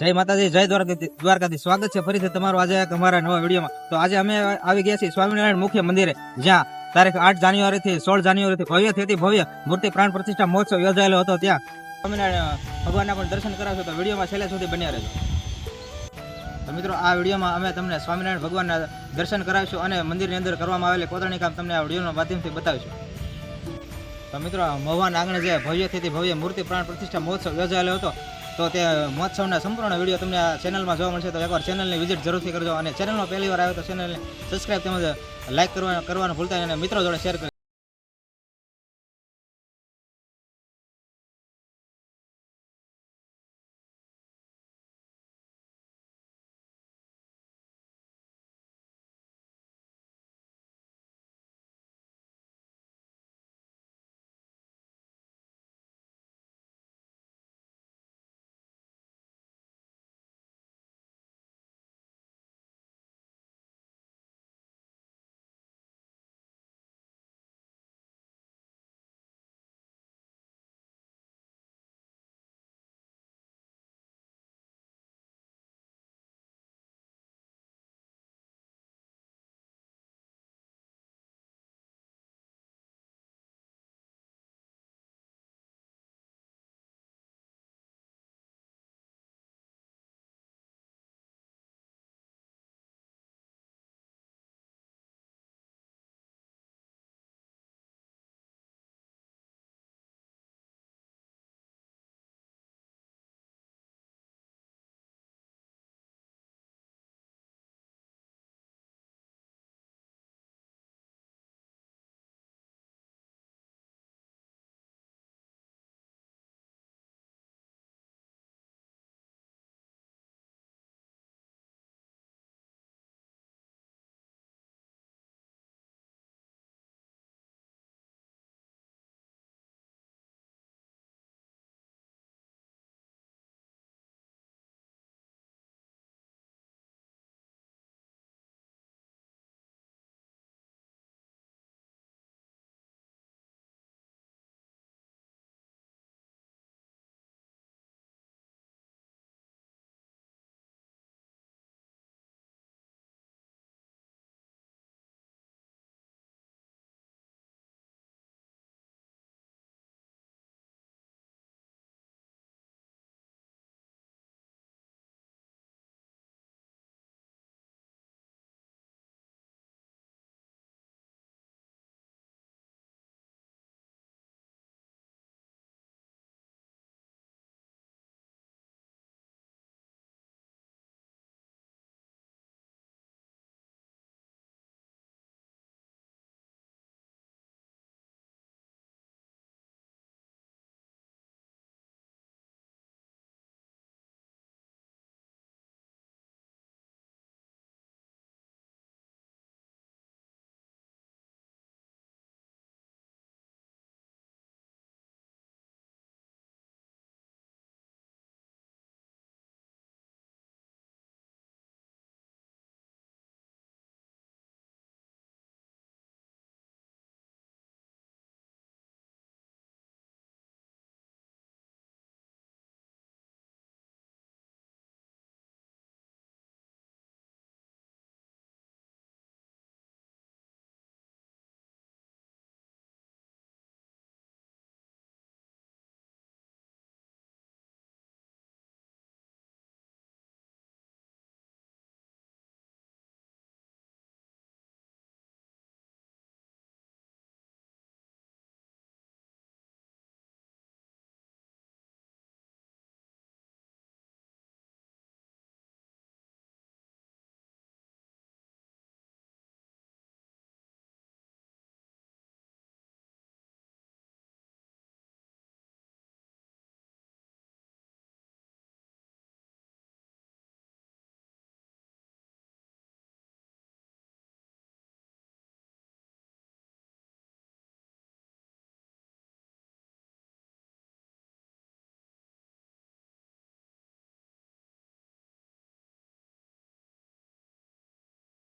જય માતાજી, જય દ્વારકાથી દ્વારકાથી સ્વાગત છે ફરીથી તમારું આજે અમારા નવા વિડીયોમાં. તો આજે અમે આવી ગયા છીએ સ્વામિનારાયણ મુખ્ય મંદિરે, જ્યાં તારીખ આઠ જાન્યુઆરી થી સોળ જાન્યુઆરી થી ભવ્યથી ભવ્ય મૂર્તિ પ્રાણ પ્રતિષ્ઠા મહોત્સવ યોજાયેલો હતો ત્યાં. સ્વામિનારાયણ ભગવાનના પણ દર્શન કરાવશો તો વિડીયોમાં છેલ્લે સુધી બન્યા રહેજો. તો મિત્રો, આ વિડીયોમાં અમે તમને સ્વામિનારાયણ ભગવાનના દર્શન કરાવીશું અને મંદિરની અંદર કરવામાં આવેલી કોતરણી કામ તમને આ વિડીયોના માધ્યમથી બતાવીશું. તો મિત્રો મહુવાના આંગણે જે ભવ્યથી ભવ્ય મૂર્તિ પ્રાણ પ્રતિષ્ઠા મહોત્સવ યોજાયેલો હતો તો તે મહોત્સવના સંપૂર્ણ વીડિયો તમને આ ચેનલમાં જોવા મળશે. તો એકવાર ચેનલની વિઝિટ જરૂરથી કરજો. અને ચેનલમાં પહેલી વાર આવે તો ચેનલને સબસ્ક્રાઇબ તેમજ લાઇક કરવા કરવાનું ભૂલતા અને મિત્રો જોડે શેર કરી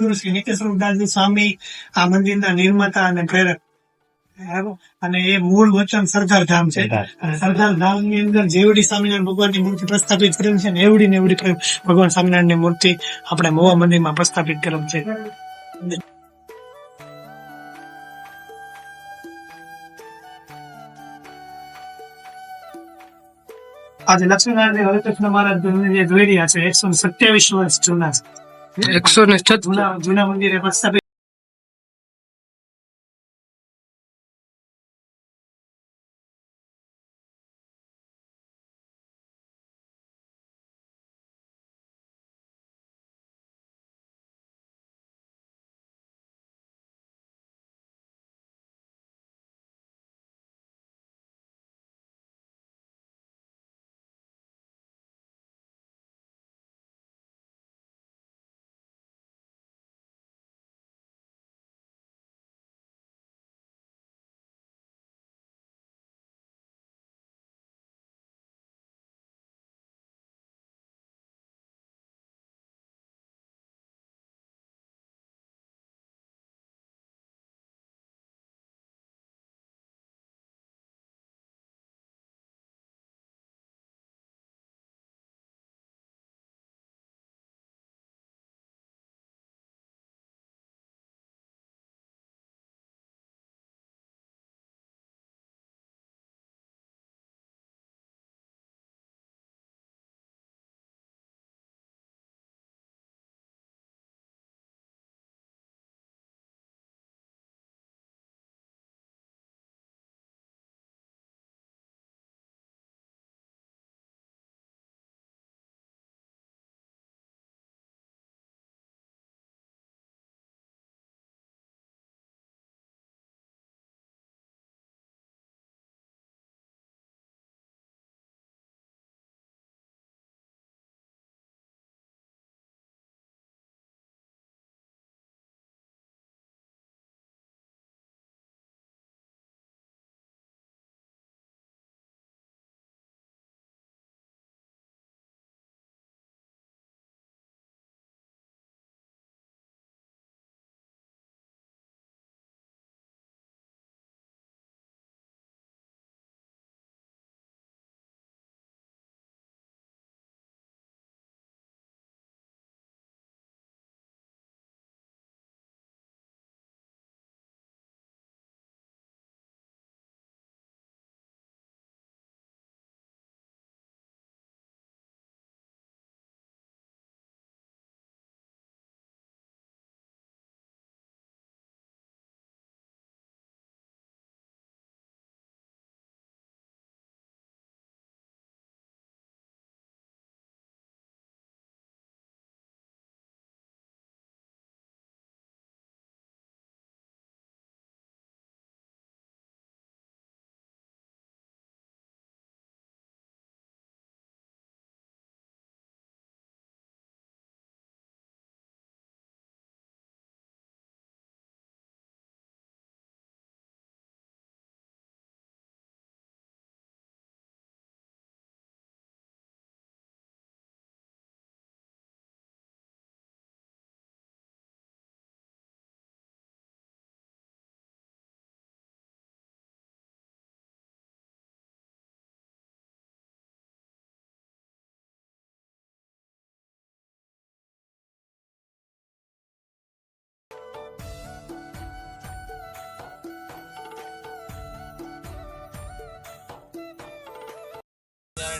ગુરુ શ્રી નિત્ય સ્વરૂપદાસજી સ્વામી આ મંદિરના નિર્માતા અને પ્રેરક. અને એ મૂળ વચન સરદાર ધામ છે. અને સરદાર ધામની અંદર જેવડી સ્વામિનારાયણ ભગવાનની મૂર્તિ પ્રસ્થાપિત કરેલ છે ને એવડી ને એવડી ભગવાન સ્વામિનારાયણની મૂર્તિ આપણે મોવા મંદિરમાં પ્રસ્થાપિત કરેલ છે. આજે લક્ષ્મીનારાયણ હરિકૃષ્ણ મહારાજ જે જોઈ રહ્યા છે એકસો સત્યાવીસ વર્ષ જૂના છે. એકસો ને જૂના મંદિરે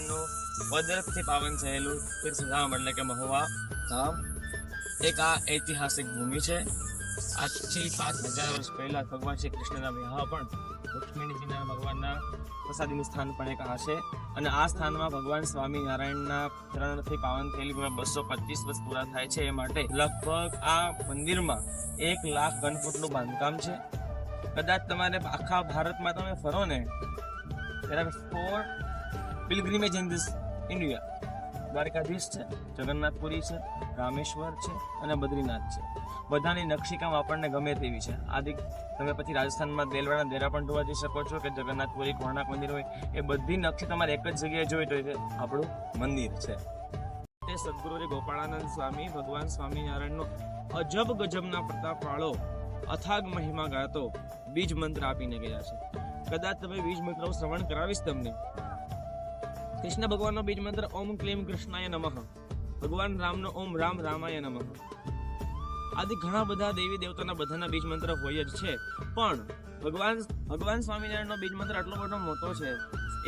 પ્રસ્થાપિત વદરથી પાવન થયેલું તીર્થધામ એટલે કે મહુવા ધામ એક આ ઐતિહાસિક ભૂમિ છે. આજથી પાંચ હજાર વર્ષ પહેલા ભગવાન શ્રી કૃષ્ણના વિવાહ પણ રૂક્ષ્મણીજીના ભગવાનના પ્રસાદીનું સ્થાન પણ એક આ છે. અને આ સ્થાનમાં ભગવાન સ્વામી નારાયણના ચરણથી પાવન થયેલી બસો પચીસ વર્ષ પૂરા થાય છે. એ માટે લગભગ આ મંદિરમાં એક લાખ ઘન ફૂટનું બાંધકામ છે. કદાચ તમારે આખા ભારતમાં તમે ફરો ને, ત્યારે are four in this India Dwarkadhish છે જગન્નાથપુરી છે રામેશ્વર છે અને બદ્રીનાથ છે. બધાની નકશીકામ આપણને ગમે તેવી છે. આદિ તમે પછી રાજસ્થાનમાં દેલવાડા દેરા પણ જોવા જઈ શકો છો કે જગન્નાથપુરી કોણાક મંદિર હોય, એ બધી નકશી તમારે એક જ જગ્યાએ જોઈ તો એ આપણું મંદિર છે. તે સદગુરુજી ગોપાળાનંદ સ્વામી, ભગવાન સ્વામિનારાયણનો અજબ ગજબના પ્રતાપ વાળો અથાગ મહિમા ગાતો બીજ મંત્ર આપીને ગયા છે. કદાચ તમે બીજ મંત્ર શ્રવણ કરાવીશ તમને. કૃષ્ણ ભગવાનનો બીજ મંત્ર, ઓમ ક્લીમ કૃષ્ણાય નમઃ. ભગવાન રામનો ઓમ રામ રામાય નમઃ. આદિ ઘણા બધા દેવી દેવતાના બધાના બીજ મંત્ર હોય જ છે. પણ ભગવાન ભગવાન સ્વામિનારાયણનો બીજ મંત્ર આટલો બધો મોટો છે,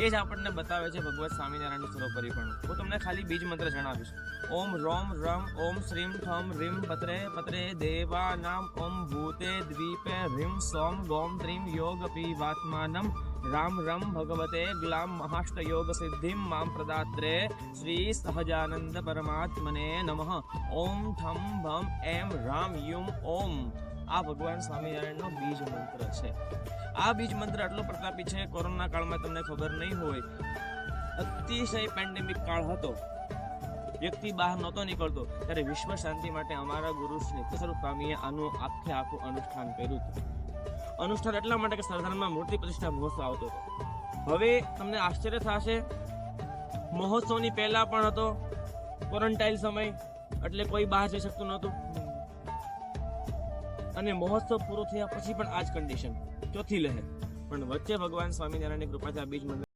એ જ આપણને બતાવે છે ભગવાન સ્વામિનારાયણનું સર્વોપરીપણું હું તમને ખાલી બીજ મંત્ર જણાવીશ. ઓમ રોમ રમ, ઓમ શ્રીમ થમ રીમ પત્રે પત્રે દેવા નામ, ઓમ ભૂતે દ્વીપે, રીમ સોમ ગોમ ત્રીમ યોગ પીવાત્માનમ રામ રમ ભગવતે ગ્લામ મહાષ્ટ યોગ સિદ્ધિમ મામ પ્રદાત્રે શ્રી સહજાનંદ પરમાત્મને નમઃ. ઓમ ઠમ ભમ એમ રામ યુમ ઓમ. આ ભગવાન સ્વામિનારાયણનો બીજ મંત્ર છે. આ બીજ મંત્ર આટલો પ્રતાપી છે, કોરોના કાળમાં તમને ખબર નહીં હોય. અતિશય પેન્ડેમિક કાળ હતો. વ્યક્તિ બહાર નહોતો નીકળતો, ત્યારે વિશ્વ શાંતિ માટે અમારા ગુરુ શ્રી સ્વામીએ આનું આખે આખું અનુષ્ઠાન કર્યું હતું. અનુષ્ઠાન એટલા માટે કે સરદારમાં મૂર્તિ પ્રતિષ્ઠા મહોત્સવ આવતો હતો. હવે તમને આશ્ચર્ય થશે, મહોત્સવની પહેલા પણ હતો ક્વોરન્ટાઇન સમય, એટલે કોઈ બહાર જઈ શકતું નહોતું. અને મહોત્સવ પૂરો થયા પછી પણ આ જ કન્ડિશન ચોથી લહેર. પણ વચ્ચે ભગવાન સ્વામિનારાયણની કૃપાથી આ બીજ મંદિર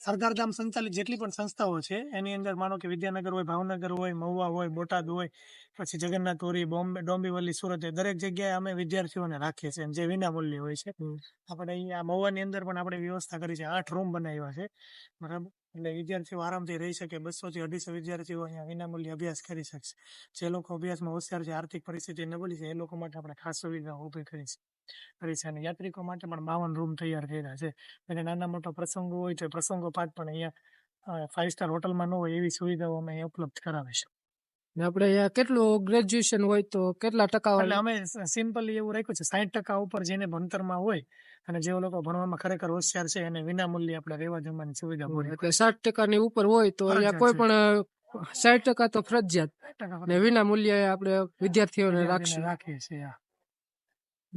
સરદારધામ સંચાલિત જેટલી પણ સંસ્થાઓ છે એની અંદર માનો કે વિદ્યાનગર હોય ભાવનગર હોય મહુવા હોય બોટાદ હોય પછી જગન્નાથપુરી બોમ્બે ડોંબીવલી સુરત દરેક જગ્યાએ અમે વિદ્યાર્થીઓને રાખીએ છીએ જે વિનામૂલ્ય હોય છે. આપણે અહીંયા મહુવાની અંદર પણ આપણે વ્યવસ્થા કરી છે. આઠ રૂમ બનાવ્યા છે બરાબર? એટલે વિદ્યાર્થીઓ આરામથી રહી શકે. બસો થી અઢીસો વિદ્યાર્થીઓ અહીંયા વિનામૂલ્ય અભ્યાસ કરી શકશે. જે લોકો અભ્યાસમાં હોશિયાર છે આર્થિક પરિસ્થિતિ નબળી છે એ લોકો માટે આપણે ખાસ સુવિધાઓ ઊભી કરી છે. કરી છે. અને યાત્રિકો માટે પણ બાવન રૂમ તૈયાર થયેલા છે. અને નાના મોટા પ્રસંગો હોય તો પ્રસંગો પાત પણ અહીંયા ફાઇવ સ્ટાર હોટલમાં ન હોય એવી સુવિધાઓ અમે ઉપલબ્ધ કરાવે છે. ને આપણે અહીંયા કેટલું ગ્રેજ્યુએશન હોય તો કેટલા ટકા એટલે અમે સિમ્પલી એવું રાખ્યું છે સાઠ ટકા ઉપર જેને ભણતરમાં હોય અને જે લોકો ભણવામાં ખરેખર હોશિયાર છે એને વિનામૂલ્યે આપણે રહેવા જમવાની સુવિધા પૂરી એટલે સાઠ ટકાની ઉપર હોય તો અહીંયા કોઈ પણ સાઠ ટકા તો ફરજિયાત. ને વિના મૂલ્યે આપણે વિદ્યાર્થીઓને રાખીએ છીએ.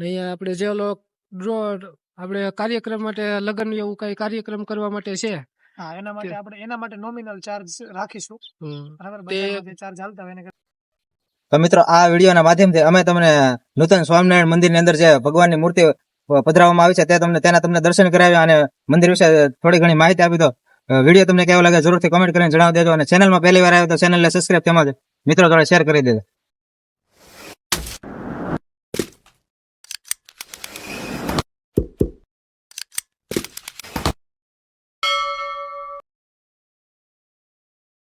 ને અહીંયા આપણે જે ઓલો ડ્રો આપણે કાર્યક્રમ માટે લગ્ન એવું કઈ કાર્યક્રમ કરવા માટે છે? હા એના માટે આપણે એના માટે નોમિનલ ચાર્જ રાખીશું. બરાબર? જે ચાર્જ હાલતા હોય એને તો મિત્રો આ વિડીયોના માધ્યમથી અમે તમને નૂતન સ્વામિનારાયણ મંદિરની અંદર જે ભગવાનની મૂર્તિ પધરાવવામાં આવી છે તે તમને તેના તમને દર્શન કરાવ્યા અને મંદિર વિશે થોડી ઘણી માહિતી આપી. દો વીડિયો તમને કેવો લાગે જરૂરથી કોમેન્ટ કરીને જણાવી દેજો અને ચેનલમાં પહેલી વાર આવ્યો તો ચેનલને સબસ્ક્રાઇબ તેમજ મિત્રો જોડે શેર કરી દેજો.